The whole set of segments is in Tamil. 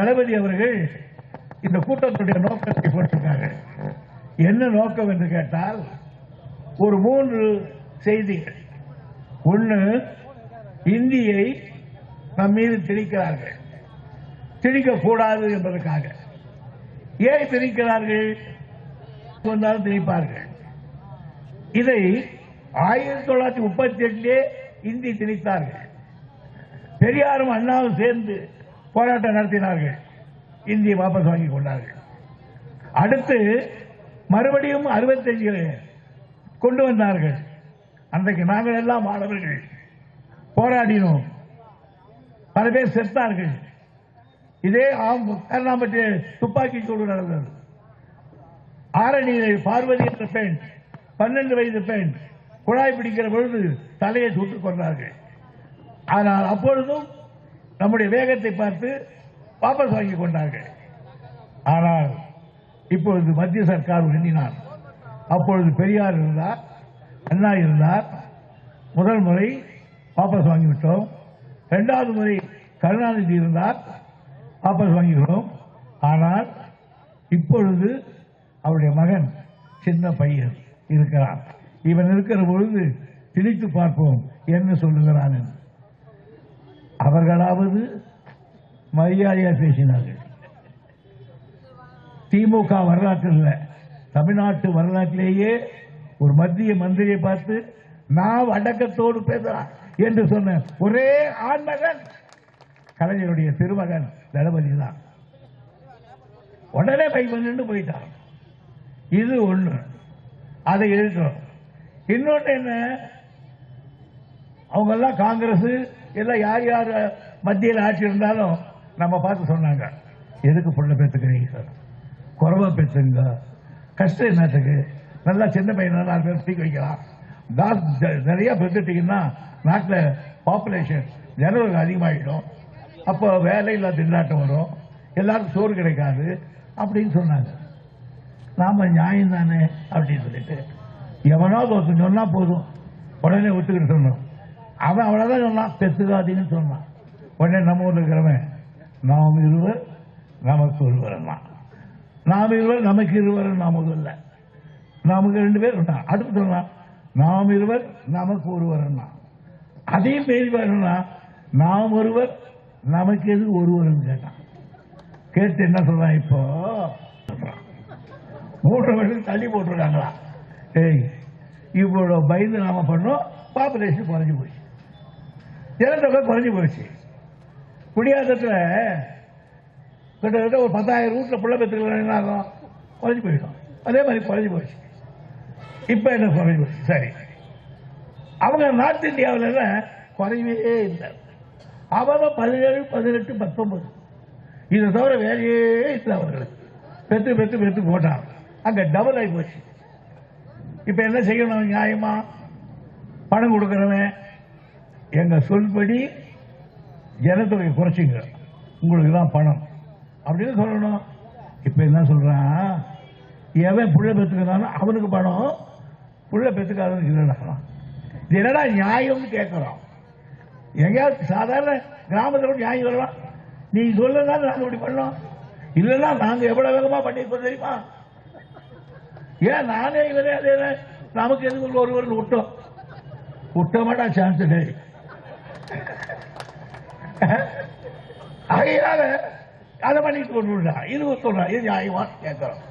தளபதி அவர்கள் இந்த கூட்டத்துடைய நோக்கத்தை போட்டிருக்காங்க. என்ன நோக்கம் என்று கேட்டால் ஒரு மூன்று செய்திகள். ஒன்று இந்தியை நம் மீது திணிக்கிறார்கள். திணிக்கக்கூடாது என்பதற்காக. ஏன் திணிக்கிறார்கள்? வந்தாலும் திணிப்பார்கள். இதை ஆயிரத்தி தொள்ளாயிரத்தி முப்பத்தி எட்டிலே இந்தி திணித்தார்கள். பெரியாரும் அண்ணாவும் சேர்ந்து போராட்டம் நடத்தினார்கள். இந்தியை வாபஸ் வாங்கிக் கொண்டார்கள். அடுத்து மறுபடியும் அறுபத்தஞ்சில் கொண்டு வந்தார்கள். அன்றைக்கு நாங்கள் எல்லாம் மாணவர்கள் போராடினோம். பல பேர் செத்தார்கள். இதே ஆம் கருணாம்பட்டி துப்பாக்கி சூடு நடந்தது. ஆரணியில் பார்வதி என்ற பெண் பன்னெண்டு வயது பெண் குழாய் பிடிக்கிற பொழுது தலையை சுட்டுக் கொண்டார்கள். ஆனால் அப்பொழுதும் நம்முடைய வேகத்தை பார்த்து வாபஸ் வாங்கிக் கொண்டார்கள். ஆனால் இப்பொழுது மத்திய சர்க்கார் எண்ணினார் அப்பொழுது பெரியார் இருந்தார் அண்ணா இருந்தார். முதல் முறை வாபஸ் வாங்கிவிட்டோம். இரண்டாவது முறை கருணாநிதி இருந்தார் வாபஸ் வாங்கிக்கிறோம் ஆனால் இப்பொழுது அவருடைய மகன் சின்ன பையன் இருக்கிறான். இவன் இருக்கிற பொழுது திணித்து பார்ப்போம் என்ன சொல்லுகிறான் என்று. அவர்களாவது மரியாதையா பேசினார்கள். திமுக வரலாற்றில் தமிழ்நாட்டு வரலாற்றிலேயே ஒரு மத்திய மந்திரியை பார்த்து நான் அடக்கத்தோடு பேசுறான் என்று சொன்ன ஒரே ஆண்மகன் கலைஞருடைய திருமகன் தளபதி தான். உடனே பை பண்ணிட்டு போயிட்டான். இது ஒண்ணு. அதை எதிர்க்கிறோம் இன்னொன்னு என்ன? அவங்க எல்லாம் காங்கிரஸ் எல்லாம் யார் யார் மத்தியில் ஆட்சி இருந்தாலும் நம்ம பார்த்து சொன்னாங்க. எதுக்கு பொண்ணை பெற்றுக்கிறீங்க? சார் குறவை பெற்றுங்க. கஷ்டம் என்னத்துக்கு? நல்லா சின்ன பையன்? நாலு பேர் தூக்கி வைக்கலாம். தாஸ் ஜ- நிறைய பெற்றுட்டீங்கன்னா நாட்டில் பாப்புலேஷன் ஜனவர்கள் அதிகமாகிடும் அப்போ வேலையில்லா திண்டாட்டம் வரும். எல்லாருக்கும் சோறு கிடைக்காது. அப்படின்னு சொன்னாங்க. நாம நியாயம் தானே? அப்படின்னு சொல்லிட்டு. எவனாவது ஒருத்தன் சொன்னா போதும். உடனே ஒத்துக்கிட்டு சொன்னோம் அவன் அவ்வளவுதான் சொன்னான். பெத்துக்காதீங்கன்னு சொன்னான். உடனே நம்ம ஊர்ல இருக்கிறவன் நாம் இருவர் நமக்கு ஒருவர் நாம் இருவர் நமக்கு இருவர் நாம் முதல்ல நமக்கு ரெண்டு பேர் சொன்னான் அடுத்து சொன்னான் நாம் இருவர் நமக்கு ஒருவர் அதையும் மீறி பாருன்னா நாம் ஒருவர் நமக்கு எது ஒருவர்னு கேட்டான். கேட்டு என்ன சொல்றான் இப்போ? மூன்று வருஷம் தள்ளி போட்டிருக்காங்களா? ஏய் இவ்வளவு பயந்து நாம பண்ணோம் பாப்புலேஷன் குறைஞ்சு போச்சு. ஜனத்தொகை குறைஞ்சு போயிடுச்சு. குடியாத்தத்தில் கிட்டத்தட்ட ஒரு பத்தாயிரம் ரூட்டில் பிள்ளை பெற்றுக்கலாம் என்ன ஆகும்? குறைஞ்சு போயிடும். அதே மாதிரி குறைஞ்சு போச்சு இப்போ என்ன குறைஞ்சு போச்சு சரி. அவங்க நார்த் இந்தியாவில் குறையவே இல்லை. அவங்க பதினேழு பதினெட்டு பத்தொன்பது. இதை தவிர வேலையே இல்லை அவர்களுக்கு. பெற்று பெற்று பெற்று போட்டாங்க. அங்க டபுள் ஆகி போச்சு. இப்ப என்ன செய்யணும்? நியாயமா? பணம் கொடுக்கறவன் எங்க சொல்படி? ஜனத்தொகை குறைச்சிங்க. உங்களுக்கு தான் பணம். அப்படின்னு சொல்லணும். இப்ப என்ன சொல்றான்? எவன் புள்ள பெத்துக்கிறானோ அவனுக்கு பணம். புள்ள பெத்துக்காதவனுக்கு இல்லைன்னா என்னடா நியாயம்னு கேட்கிறோம் எங்கேயாவது சாதாரண கிராமத்தில் கூட நியாயம் சொல்லலாம். நீ சொல்லனா நாங்க இப்படி பண்ணோம். இல்லைன்னா நாங்க எவ்வளவு வேகமா பண்ணிருப்போம் தெரியுமா? ஏன் நானே இவரே அதே நமக்கு எதுக்கு ஒருவர் விட்டோம் விட்ட மாட்டா சான்ஸ் டே ஆகையால அதை பண்ணிட்டு கொண்டு விடா இது சொல்றான் இது நியாயமா கேட்கிறோம்.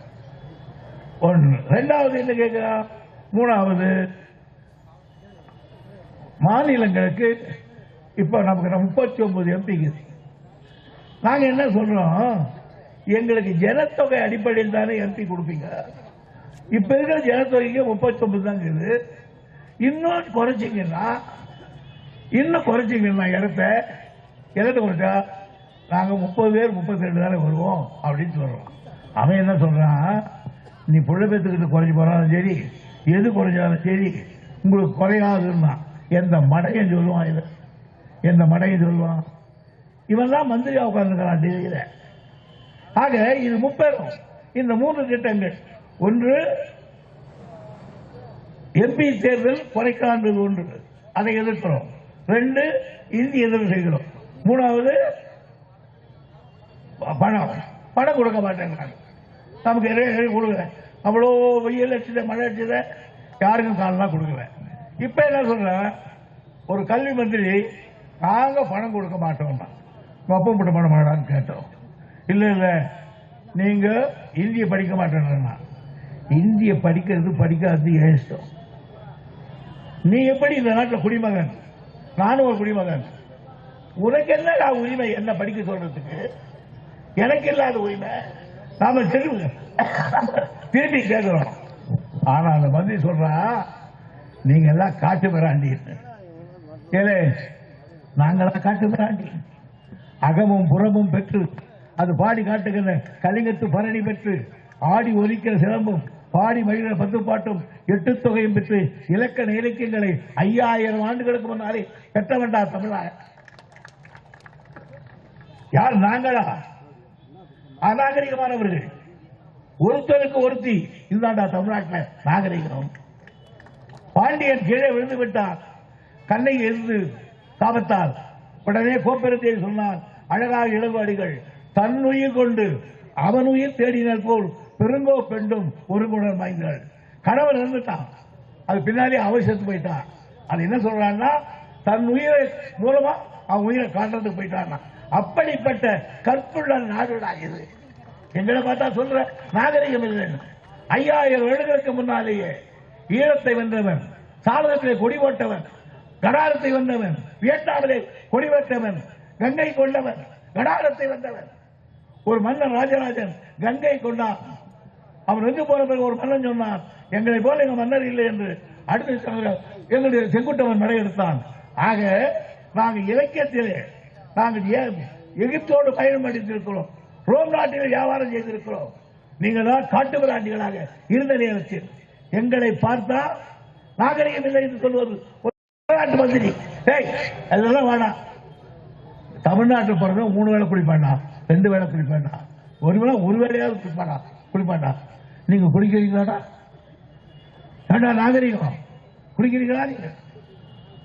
ஒன்று ரெண்டாவது என்ன கேட்கிறான் மூணாவது மாநிலங்களுக்கு இப்ப நமக்கு முப்பத்தி ஒன்பது எம்பிக்கு நாங்க என்ன சொல்றோம்? எங்களுக்கு ஜனத்தொகை அடிப்படையில் தானே எம்பி கொடுப்பீங்க. இப்ப இருக்கிற ஜனத்தொகைக்கு முப்பத்தி ஒன்பது தான் இருக்குது. இன்னும் குறைச்சிங்கன்னா இன்னும் குறைச்சிங்கன்னா இடத்த இடத்த குறைச்சா நாங்க முப்பது பேர் முப்பத்தி ரெண்டு தானே வருவோம் அப்படின்னு சொல்றோம். அவன் என்ன சொல்றான்? நீ புள்ள பேத்துக்கிட்ட குறைஞ்சி போனாலும் சரி எது குறைஞ்சாலும் சரி உங்களுக்கு குறையாதுன்னா எந்த மடையும் சொல்லுவான் இது எந்த மடையும் சொல்லுவான்? இவன் தான் மந்திரியா உட்கார்ந்துக்கிறான் டெல்லியில. ஆக இது முப்பெரும். இந்த மூன்று திட்டங்கள். ஒன்று எம்பி தேர்தல் குறைக்கான்றது ஒன்று. அதை எதிர்க்கிறோம். ரெண்டு இந்தி எதிர்ப்பு செய்கிறோம் மூணாவது பணம். பணம் கொடுக்க மாட்டேங்கிறாங்க. நமக்கு எதை கொடுக்கல. அவ்வளோ வெயில் அடிச்சத மழை அடிச்சத யாருக்கும் காலெல்லாம் கொடுக்கல. இப்போ என்ன சொல்கிறேன் ஒரு கல்வி மந்திரி நாங்க பணம் கொடுக்க மாட்டோம்னா உங்க அப்பா பணம் பண்ண மாட்டான்னு கேட்டோம். இல்ல இல்ல. நீங்க இந்திய படிக்க மாட்டேன்னா இந்திய படிக்கிறது படிக்காதது ஏன் இஷ்டம்? நீ எப்படி இந்த நாட்டில் குடிமகன்? நானும் ஒரு குடிமகன் உனக்கு என்ன உரிமை? என்ன படிக்க சொல்றதுக்கு? எனக்கு இல்லாத உரிமை? நாம திரும்ப திரும்பி கேட்கிறோம். ஆனா அந்த மந்திரி சொல்றா நீங்க எல்லாம் காட்டு பெறாண்டி ஏலே நாங்களா காட்டு மிராண்டி அகமும் புறமும் பெற்று அது பாடி காட்டுகிற கலிங்கத்து பரணி பெற்று ஆடி ஒலிக்கிற சிலம்பும் பாடி மகிழ பத்து பாட்டும் எட்டு தொகையும் பெற்று இலக்கண இலக்கியங்களை ஐயாயிரம் ஆண்டுகளுக்கு முன்னாலே பெற்ற வேண்டாம் தமிழா யார்? நாங்களா? அநாகரிகமானவர்கள். ஒருத்தருக்கு ஒருத்தி. இதுதான்டா தமிழ்நாட்டில் நாகரிகம். பாண்டியன் கீழே விழுந்து விட்டார் கண்ணை எழுந்து சாபத்தால். உடனே கோப்பெருத்தை சொன்னார் அழகாக இளவாடிகள் தன்னுயிர் கொண்டு அவனுயிர் உயிர் தேடினர் போல் பெருங்கோ பெண்டும் ஒரு குணம் வாய்ந்தாள் கணவன் இருந்துட்டான் அது பின்னாடி அவசியத்து போயிட்டான். அது என்ன சொல்றான்னா தன் உயிரை மூலமா அவன் உயிரை காட்டுறதுக்கு போயிட்டான் அப்படிப்பட்ட கற்புள்ள நாடுடா இது. எங்களை பார்த்தா சொல்ற நாகரிகம் இல்லைன்னு ஐயாயிரம் வருடங்களுக்கு முன்னாலேயே ஈழத்தை வென்றவன் சாதகத்திலே கொடி போட்டவன் கடாரத்தை வந்தவன் வியட்நாமிலே கொடி வெட்டவன் கங்கை கொண்டவன் கடாரத்தை வந்தவன் ஒரு மன்னன் ராஜராஜன் கங்கை கொண்டான். அவன் எங்கு போன பிறகு ஒரு மன்னன் சொன்னான் எங்களை போல எங்க மன்னர் இல்லை என்று. அடுத்து எங்களுடைய செங்குட்டவன் மடையெடுத்தான். ஆக நாங்கள் இலக்கியத்திலே நாங்கள் எகிப்தோடு பயணம் அடித்திருக்கிறோம். ரோம் நாட்டில் வியாபாரம் செய்திருக்கிறோம். நீங்கள் தான் காட்டு பிராண்டிகளாக இருந்த நேரத்தில் எங்களை பார்த்தா நாகரிகம் இல்லை என்று சொல்வது ஒரு தமிழ்நாட்டு மந்திரி ஏய் அதெல்லாம் வேணாம் தமிழ்நாட்டில் பிறந்த மூணு வேளை குடிப்பாண்டா ரெண்டு வேளை குடிப்பாண்டா ஒரு வேளை ஒரு வேலையாவது குடிப்பாடா குடிப்பாண்டா நீங்க குடிக்கிறீங்களாடா ஏண்டா நாகரிகம். குடிக்கிறீங்களா நீங்க?